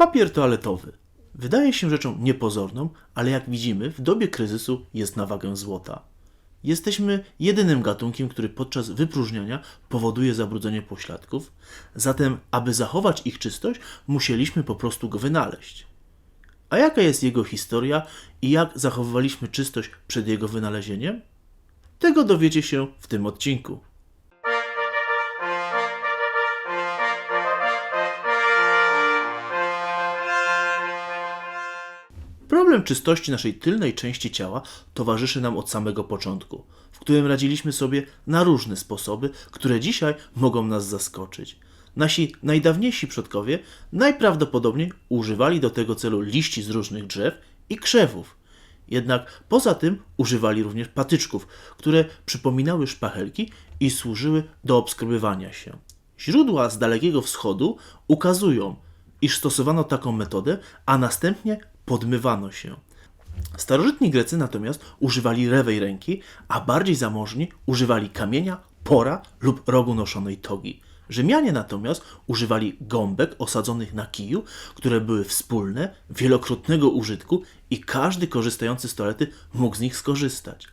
Papier toaletowy. Wydaje się rzeczą niepozorną, ale jak widzimy, w dobie kryzysu jest na wagę złota. Jesteśmy jedynym gatunkiem, który podczas wypróżniania powoduje zabrudzenie pośladków, zatem, aby zachować ich czystość, musieliśmy po prostu go wynaleźć. A jaka jest jego historia i jak zachowywaliśmy czystość przed jego wynalezieniem? Tego dowiecie się w tym odcinku. Problem czystości naszej tylnej części ciała towarzyszy nam od samego początku, w którym radziliśmy sobie na różne sposoby, które dzisiaj mogą nas zaskoczyć. Nasi najdawniejsi przodkowie najprawdopodobniej używali do tego celu liści z różnych drzew i krzewów. Jednak poza tym używali również patyczków, które przypominały szpachelki i służyły do obskrobywania się. Źródła z Dalekiego Wschodu ukazują, iż stosowano taką metodę, a następnie podmywano się. Starożytni Grecy natomiast używali lewej ręki, a bardziej zamożni używali kamienia, pora lub rogu noszonej togi. Rzymianie natomiast używali gąbek osadzonych na kiju, które były wspólne, wielokrotnego użytku i każdy korzystający z toalety mógł z nich skorzystać.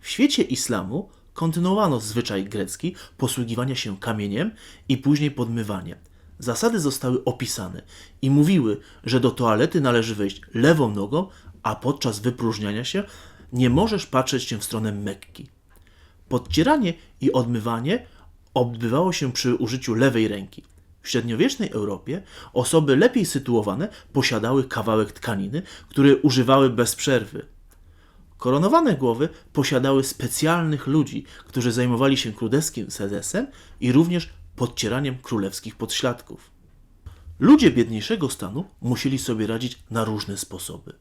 W świecie islamu kontynuowano zwyczaj grecki posługiwania się kamieniem i później podmywaniem. Zasady zostały opisane i mówiły, że do toalety należy wejść lewą nogą, a podczas wypróżniania się nie możesz patrzeć się w stronę Mekki. Podcieranie i odmywanie odbywało się przy użyciu lewej ręki. W średniowiecznej Europie osoby lepiej sytuowane posiadały kawałek tkaniny, który używały bez przerwy. Koronowane głowy posiadały specjalnych ludzi, którzy zajmowali się królewskim sedesem i również podcieraniem królewskich podśladków. Ludzie biedniejszego stanu musieli sobie radzić na różne sposoby.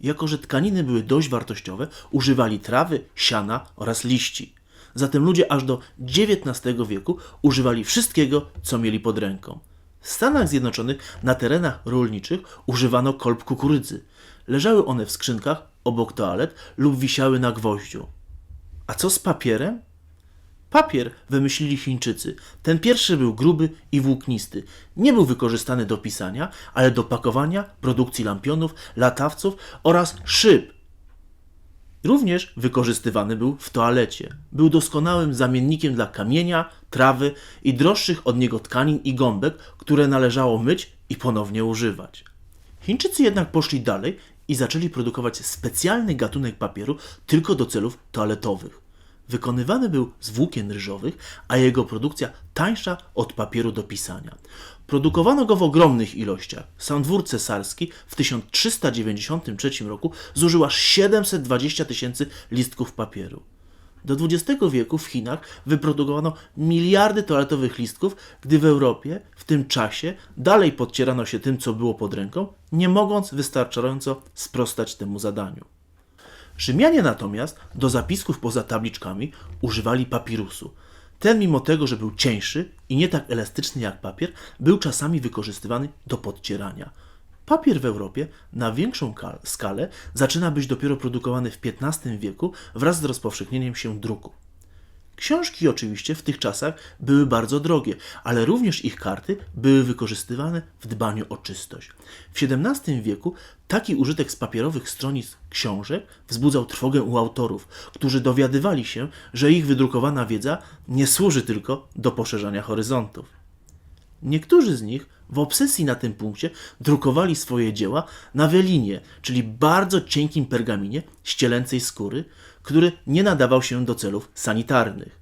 Jako, że tkaniny były dość wartościowe, używali trawy, siana oraz liści. Zatem ludzie aż do XIX wieku używali wszystkiego, co mieli pod ręką. W Stanach Zjednoczonych na terenach rolniczych używano kolb kukurydzy. Leżały one w skrzynkach obok toalet lub wisiały na gwoździu. A co z papierem? Papier wymyślili Chińczycy. Ten pierwszy był gruby i włóknisty. Nie był wykorzystany do pisania, ale do pakowania, produkcji lampionów, latawców oraz szyb. Również wykorzystywany był w toalecie. Był doskonałym zamiennikiem dla kamienia, trawy i droższych od niego tkanin i gąbek, które należało myć i ponownie używać. Chińczycy jednak poszli dalej i zaczęli produkować specjalny gatunek papieru tylko do celów toaletowych. Wykonywany był z włókien ryżowych, a jego produkcja tańsza od papieru do pisania. Produkowano go w ogromnych ilościach. Sam dwór cesarski w 1393 roku zużył aż 720 tysięcy listków papieru. Do XX wieku w Chinach wyprodukowano miliardy toaletowych listków, gdy w Europie w tym czasie dalej podcierano się tym, co było pod ręką, nie mogąc wystarczająco sprostać temu zadaniu. Rzymianie natomiast do zapisków poza tabliczkami używali papirusu. Ten, mimo tego, że był cieńszy i nie tak elastyczny jak papier, był czasami wykorzystywany do podcierania. Papier w Europie na większą skalę zaczyna być dopiero produkowany w XV wieku wraz z rozpowszechnieniem się druku. Książki oczywiście w tych czasach były bardzo drogie, ale również ich karty były wykorzystywane w dbaniu o czystość. W XVII wieku taki użytek z papierowych stronic książek wzbudzał trwogę u autorów, którzy dowiadywali się, że ich wydrukowana wiedza nie służy tylko do poszerzania horyzontów. Niektórzy z nich w obsesji na tym punkcie drukowali swoje dzieła na welinie, czyli bardzo cienkim pergaminie ścielęcej skóry, który nie nadawał się do celów sanitarnych.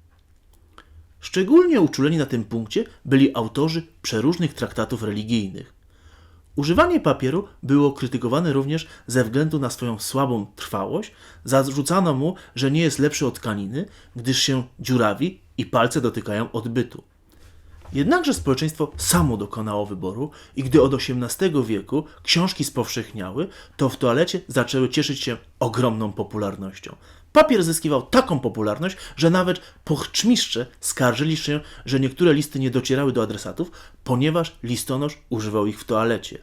Szczególnie uczuleni na tym punkcie byli autorzy przeróżnych traktatów religijnych. Używanie papieru było krytykowane również ze względu na swoją słabą trwałość, zarzucano mu, że nie jest lepszy od tkaniny, gdyż się dziurawi i palce dotykają odbytu. Jednakże społeczeństwo samo dokonało wyboru i gdy od XVIII wieku książki spowszechniały, to w toalecie zaczęły cieszyć się ogromną popularnością. Papier zyskiwał taką popularność, że nawet pochczmistrze skarżyli się, że niektóre listy nie docierały do adresatów, ponieważ listonosz używał ich w toalecie.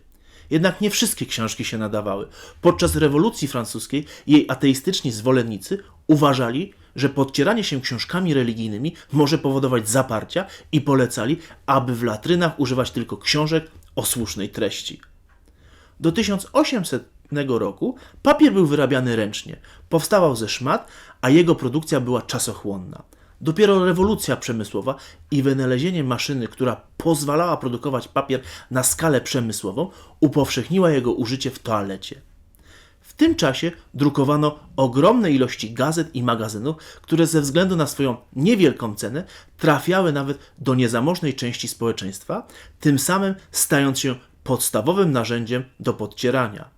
Jednak nie wszystkie książki się nadawały. Podczas rewolucji francuskiej jej ateistyczni zwolennicy uważali, że podcieranie się książkami religijnymi może powodować zaparcia i polecali, aby w latrynach używać tylko książek o słusznej treści. Do 1800 roku papier był wyrabiany ręcznie, powstawał ze szmat, a jego produkcja była czasochłonna. Dopiero rewolucja przemysłowa i wynalezienie maszyny, która pozwalała produkować papier na skalę przemysłową, upowszechniła jego użycie w toalecie. W tym czasie drukowano ogromne ilości gazet i magazynów, które ze względu na swoją niewielką cenę trafiały nawet do niezamożnej części społeczeństwa, tym samym stając się podstawowym narzędziem do podcierania.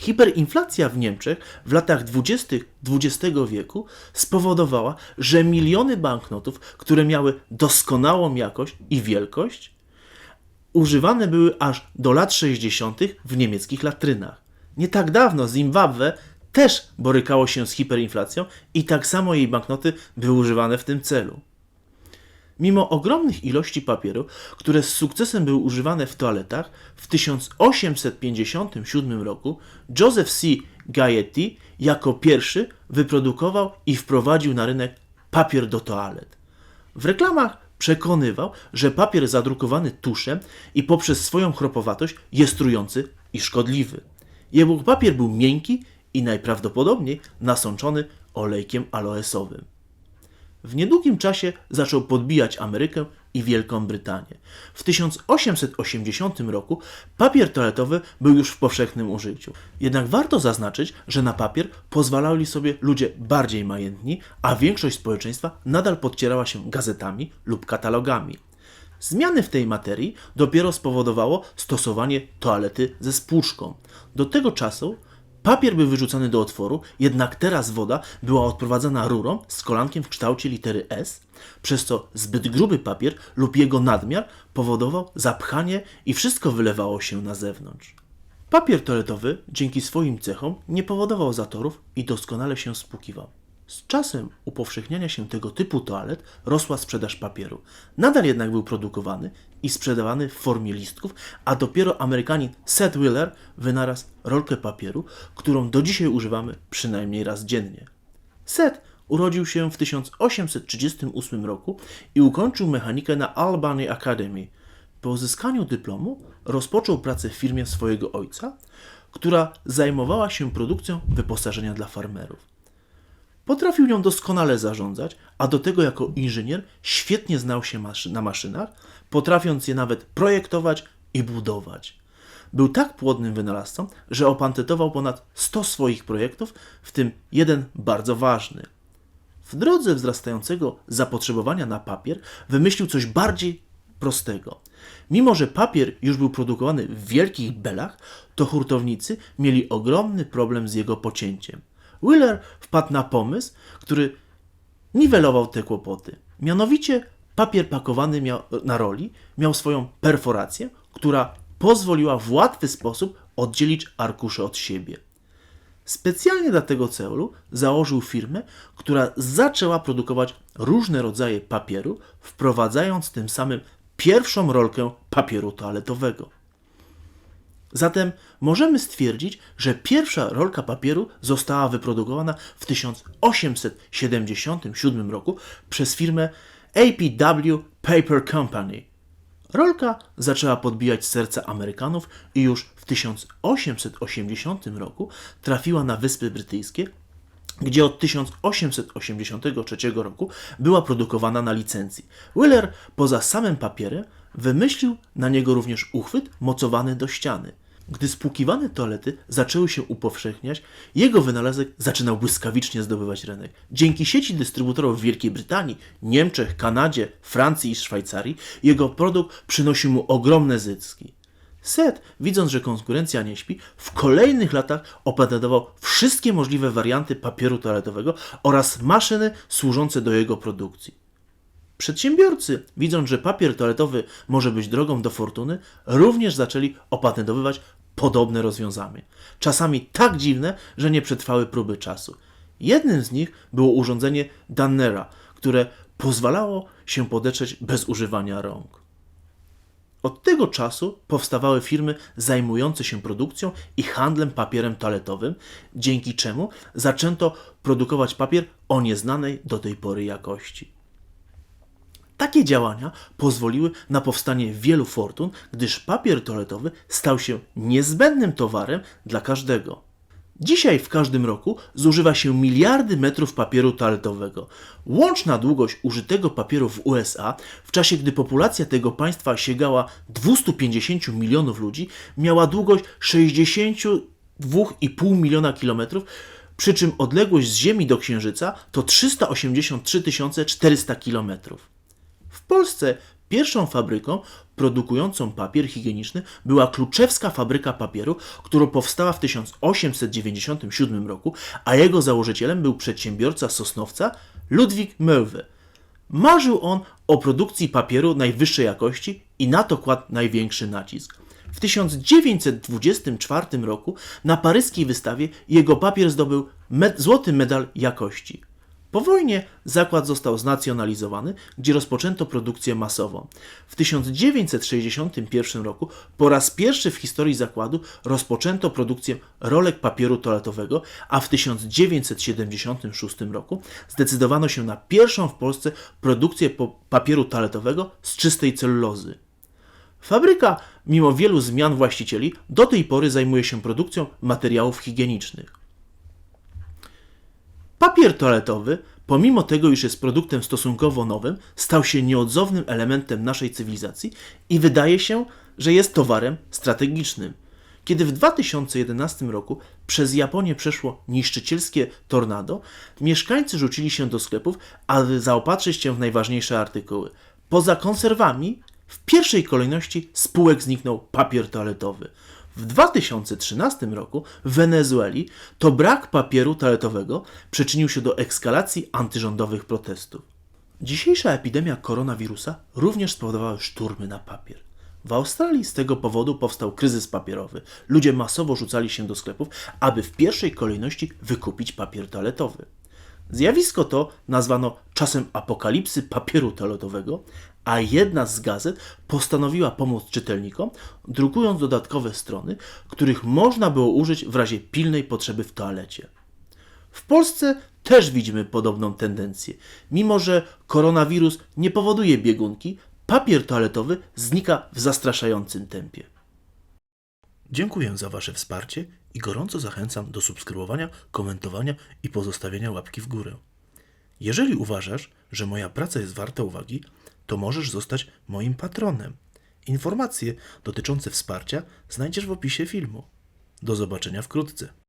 Hiperinflacja w Niemczech w latach 20. XX wieku spowodowała, że miliony banknotów, które miały doskonałą jakość i wielkość, używane były aż do lat 60. w niemieckich latrynach. Nie tak dawno Zimbabwe też borykało się z hiperinflacją i tak samo jej banknoty były używane w tym celu. Mimo ogromnych ilości papieru, które z sukcesem były używane w toaletach, w 1857 roku Joseph C. Gaetti jako pierwszy wyprodukował i wprowadził na rynek papier do toalet. W reklamach przekonywał, że papier zadrukowany tuszem i poprzez swoją chropowatość jest trujący i szkodliwy. Jego papier był miękki i najprawdopodobniej nasączony olejkiem aloesowym. W niedługim czasie zaczął podbijać Amerykę i Wielką Brytanię. W 1880 roku papier toaletowy był już w powszechnym użyciu. Jednak warto zaznaczyć, że na papier pozwalali sobie ludzie bardziej majętni, a większość społeczeństwa nadal podcierała się gazetami lub katalogami. Zmiany w tej materii dopiero spowodowało stosowanie toalety ze spłuczką. Do tego czasu Papier był wyrzucany do otworu, jednak teraz woda była odprowadzana rurą z kolankiem w kształcie litery S, przez co zbyt gruby papier lub jego nadmiar powodował zapchanie i wszystko wylewało się na zewnątrz. Papier toaletowy dzięki swoim cechom nie powodował zatorów i doskonale się spłukiwał. Z czasem upowszechniania się tego typu toalet rosła sprzedaż papieru. Nadal jednak był produkowany i sprzedawany w formie listków, a dopiero Amerykanin Seth Wheeler wynalazł rolkę papieru, którą do dzisiaj używamy przynajmniej raz dziennie. Seth urodził się w 1838 roku i ukończył mechanikę na Albany Academy. Po uzyskaniu dyplomu rozpoczął pracę w firmie swojego ojca, która zajmowała się produkcją wyposażenia dla farmerów. Potrafił nią doskonale zarządzać, a do tego jako inżynier świetnie znał się maszy na maszynach, potrafiąc je nawet projektować i budować. Był tak płodnym wynalazcą, że opatetował ponad 100 swoich projektów, w tym jeden bardzo ważny. W drodze wzrastającego zapotrzebowania na papier wymyślił coś bardziej prostego. Mimo, że papier już był produkowany w wielkich belach, to hurtownicy mieli ogromny problem z jego pocięciem. Wheeler wpadł na pomysł, który niwelował te kłopoty. Mianowicie papier pakowany miał, na roli miał swoją perforację, która pozwoliła w łatwy sposób oddzielić arkusze od siebie. Specjalnie dla tego celu założył firmę, która zaczęła produkować różne rodzaje papieru, wprowadzając tym samym pierwszą rolkę papieru toaletowego. Zatem możemy stwierdzić, że pierwsza rolka papieru została wyprodukowana w 1877 roku przez firmę APW Paper Company. Rolka zaczęła podbijać serca Amerykanów i już w 1880 roku trafiła na Wyspy Brytyjskie, gdzie od 1883 roku była produkowana na licencji. Wheeler poza samym papierem wymyślił na niego również uchwyt mocowany do ściany. Gdy spłukiwane toalety zaczęły się upowszechniać, jego wynalazek zaczynał błyskawicznie zdobywać rynek. Dzięki sieci dystrybutorów w Wielkiej Brytanii, Niemczech, Kanadzie, Francji i Szwajcarii, jego produkt przynosił mu ogromne zyski. Set, widząc, że konkurencja nie śpi, w kolejnych latach opatentował wszystkie możliwe warianty papieru toaletowego oraz maszyny służące do jego produkcji. Przedsiębiorcy, widząc, że papier toaletowy może być drogą do fortuny, również zaczęli opatentowywać podobne rozwiązanie. Czasami tak dziwne, że nie przetrwały próby czasu. Jednym z nich było urządzenie Dannera, które pozwalało się podetrzeć bez używania rąk. Od tego czasu powstawały firmy zajmujące się produkcją i handlem papierem toaletowym, dzięki czemu zaczęto produkować papier o nieznanej do tej pory jakości. Takie działania pozwoliły na powstanie wielu fortun, gdyż papier toaletowy stał się niezbędnym towarem dla każdego. Dzisiaj w każdym roku zużywa się miliardy metrów papieru toaletowego. Łączna długość użytego papieru w USA, w czasie gdy populacja tego państwa sięgała 250 milionów ludzi, miała długość 62,5 miliona kilometrów, przy czym odległość z Ziemi do Księżyca to 383 400 kilometrów. W Polsce pierwszą fabryką produkującą papier higieniczny była Kluczewska Fabryka Papieru, która powstała w 1897 roku, a jego założycielem był przedsiębiorca Sosnowca Ludwik Möwe. Marzył on o produkcji papieru najwyższej jakości i na to kładł największy nacisk. W 1924 roku na paryskiej wystawie jego papier zdobył med- złoty medal jakości. Po wojnie zakład został znacjonalizowany, gdzie rozpoczęto produkcję masową. W 1961 roku po raz pierwszy w historii zakładu rozpoczęto produkcję rolek papieru toaletowego, a w 1976 roku zdecydowano się na pierwszą w Polsce produkcję papieru toaletowego z czystej celulozy. Fabryka, mimo wielu zmian właścicieli, do tej pory zajmuje się produkcją materiałów higienicznych. Papier toaletowy, pomimo tego, iż jest produktem stosunkowo nowym, stał się nieodzownym elementem naszej cywilizacji i wydaje się, że jest towarem strategicznym. Kiedy w 2011 roku przez Japonię przeszło niszczycielskie tornado, mieszkańcy rzucili się do sklepów, aby zaopatrzyć się w najważniejsze artykuły. Poza konserwami, w pierwszej kolejności z półek zniknął papier toaletowy. W 2013 roku w Wenezueli to brak papieru toaletowego przyczynił się do eskalacji antyrządowych protestów. Dzisiejsza epidemia koronawirusa również spowodowała szturmy na papier. W Australii z tego powodu powstał kryzys papierowy. Ludzie masowo rzucali się do sklepów, aby w pierwszej kolejności wykupić papier toaletowy. Zjawisko to nazwano czasem apokalipsy papieru toaletowego, a jedna z gazet postanowiła pomóc czytelnikom, drukując dodatkowe strony, których można było użyć w razie pilnej potrzeby w toalecie. W Polsce też widzimy podobną tendencję. Mimo, że koronawirus nie powoduje biegunki, papier toaletowy znika w zastraszającym tempie. Dziękuję za Wasze wsparcie i gorąco zachęcam do subskrybowania, komentowania i pozostawienia łapki w górę. Jeżeli uważasz, że moja praca jest warta uwagi, to możesz zostać moim patronem. Informacje dotyczące wsparcia znajdziesz w opisie filmu. Do zobaczenia wkrótce.